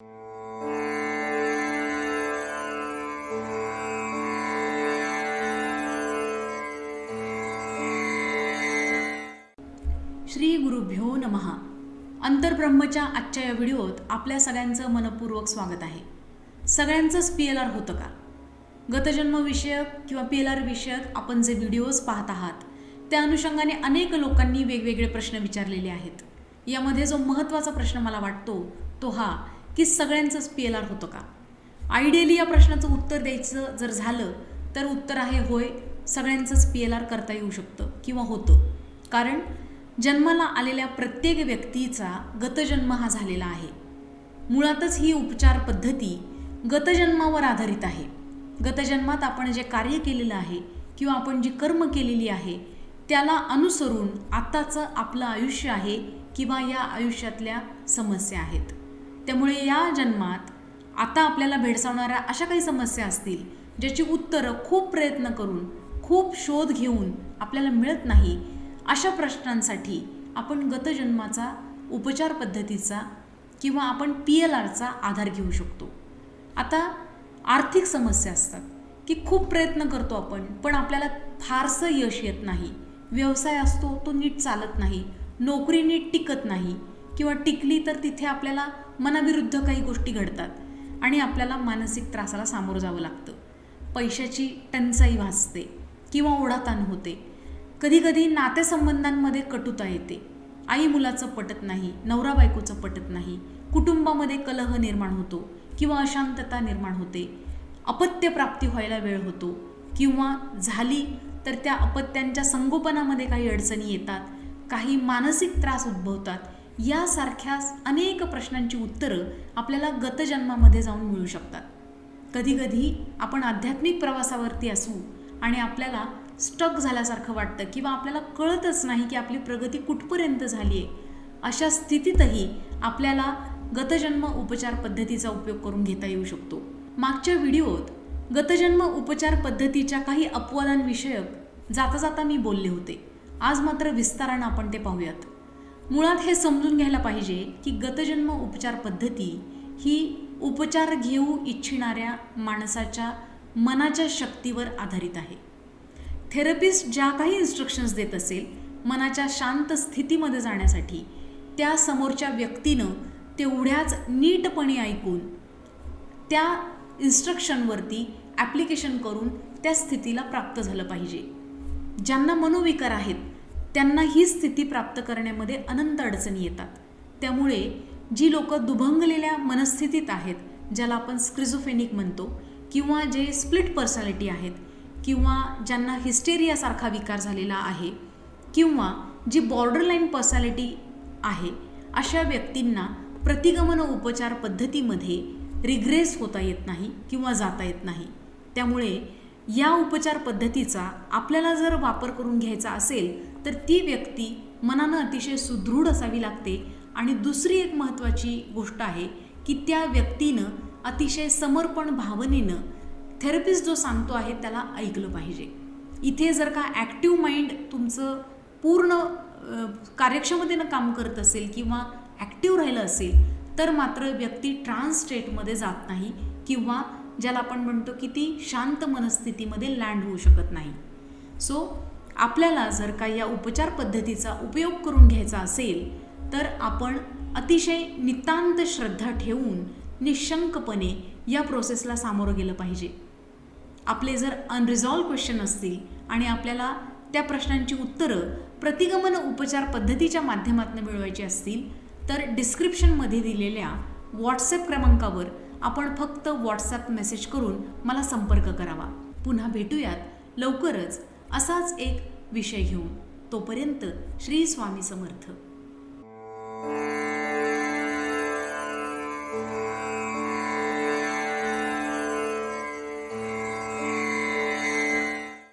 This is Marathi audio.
श्री गुरुभ्यो नमहा अंतरब्रह्मच्या आजच्या या व्हिडिओत आपल्या सगळ्यांचं मनपूर्वक स्वागत आहे. सगळ्यांचंच पी एल आर होतं का? गतजन्मविषयक किंवा पी एल आर विषयक आपण जे व्हिडिओज पाहत आहात त्या अनुषंगाने अनेक लोकांनी वेगवेगळे प्रश्न विचारलेले आहेत. यामध्ये जो महत्त्वाचा प्रश्न मला वाटतो तो हा की सगळ्यांचंच पी एल आर होतं का? आयडियली या प्रश्नाचं उत्तर द्यायचं जर झालं तर उत्तर आहे होय सगळ्यांचंच पी एल आर करता येऊ शकतं किंवा होतं. कारण जन्माला आलेल्या प्रत्येक व्यक्तीचा गतजन्म हा झालेला आहे. मुळातच ही उपचार पद्धती गतजन्मावर आधारित आहे. गतजन्मात आपण जे कार्य केलेलं आहे किंवा आपण जी कर्म केलेली आहे त्याला अनुसरून आत्ताचं आपलं आयुष्य आहे किंवा या आयुष्यातल्या समस्या आहेत. त्यामुळे या जन्मात आता आपल्याला भेडसावणाऱ्या अशा काही समस्या असतील ज्याची उत्तरं खूप प्रयत्न करून खूप शोध घेऊन आपल्याला मिळत नाही अशा प्रश्नांसाठी आपण गतजन्माचा उपचार पद्धतीचा किंवा आपण पी एल आरचा आधार घेऊ शकतो. आता आर्थिक समस्या असतात की खूप प्रयत्न करतो आपण पण आपल्याला फारसं यश येत नाही. व्यवसाय असतो तो नीट चालत नाही. नोकरी नीट टिकत नाही. किंवा टिकली तर तिथे आपल्याला मनाविरुद्ध काही गोष्टी घडतात आणि आपल्याला मानसिक त्रासाला सामोरं जावं लागतं. पैशाची टंचाई भासते किंवा ओढाताण होते. कधीकधी नातेसंबंधांमध्ये कटुता येते. आई मुलाचं पटत नाही नवरा बायकोचं पटत नाही कुटुंबामध्ये कलह निर्माण होतो किंवा अशांतता निर्माण होते. अपत्य प्राप्ती व्हायला वेळ होतो किंवा झाली तर त्या अपत्यांच्या संगोपनामध्ये काही अडचणी येतात काही मानसिक त्रास उद्भवतात यासारख्या अनेक प्रश्नांची उत्तरं आपल्याला गतजन्मामध्ये जाऊन मिळू शकतात. कधीकधी आपण आध्यात्मिक प्रवासावरती असू आणि आपल्याला स्टक झाल्यासारखं वाटतं किंवा आपल्याला कळतच नाही की आपली प्रगती कुठपर्यंत झाली आहे अशा स्थितीतही आपल्याला गतजन्म उपचार पद्धतीचा उपयोग करून घेता येऊ शकतो. मागच्या व्हिडिओत गतजन्म उपचार पद्धतीच्या काही अपवादांविषयक जाता जाता मी बोलले होते. आज मात्र विस्तारानं आपण ते पाहूयात. मुळात हे समजून घ्यायला पाहिजे की गतजन्म उपचार पद्धती ही उपचार घेऊ इच्छिणाऱ्या माणसाच्या मनाच्या शक्तीवर आधारित आहे. थेरपिस्ट ज्या काही इन्स्ट्रक्शन्स देत असेल मनाच्या शांत स्थितीमध्ये जाण्यासाठी त्या समोरच्या व्यक्तीनं तेवढ्याच नीटपणे ऐकून त्या इन्स्ट्रक्शनवरती ॲप्लिकेशन करून त्या स्थितीला प्राप्त झालं पाहिजे. ज्यांना मनोविकार आहेत त्यांना ही स्थिती प्राप्त करण्यामध्ये अनंत अडचणी येतात. त्यामुळे जी लोक दुभंगलेल्या मनस्थितीत आहेत ज्याला आपण स्क्रिझोफेनिक म्हणतो किंवा जे स्प्लिट पर्सनॅलिटी आहेत किंवा ज्यांना हिस्टेरियासारखा विकार झालेला आहे किंवा जी बॉर्डरलाईन पर्सनॅलिटी आहे अशा व्यक्तींना प्रतिगमन उपचार पद्धतीमध्ये रिग्रेस होता येत नाही किंवा जाता येत नाही. त्यामुळे या उपचार पद्धतीचा आपल्याला जर वापर करून घ्यायचा असेल तर ती व्यक्ती मनानं अतिशय सुदृढ असावी लागते. आणि दुसरी एक महत्त्वाची गोष्ट आहे की त्या व्यक्तीनं अतिशय समर्पण भावनेनं थेरपिस्ट जो सांगतो आहे त्याला ऐकलं पाहिजे. इथे जर का ॲक्टिव्ह माइंड तुमचं पूर्ण कार्यक्षमतेनं काम करत असेल किंवा ॲक्टिव्ह राहिलं असेल तर मात्र व्यक्ती ट्रान्स स्टेटमध्ये जात नाही किंवा ज्याला आपण म्हणतो की ती शांत मनस्थितीमध्ये लँड होऊ शकत नाही. सो आपल्याला जर का या उपचार पद्धतीचा उपयोग करून घ्यायचा असेल तर आपण अतिशय नितांत श्रद्धा ठेवून निशंकपणे या प्रोसेसला सामोरं गेलं पाहिजे. आपले जर अनरिझॉल्व क्वेश्चन असतील आणि आपल्याला त्या प्रश्नांची उत्तरं प्रतिगमन उपचार पद्धतीच्या माध्यमातून मिळवायची असतील तर डिस्क्रिप्शनमध्ये दिलेल्या व्हॉट्सॲप क्रमांकावर आपण फक्त व्हॉट्सॲप मेसेज करून मला संपर्क करावा. पुन्हा भेटूयात. लवकरच असाच एक विषय घेऊन. तोपर्यंत श्री स्वामी समर्थ.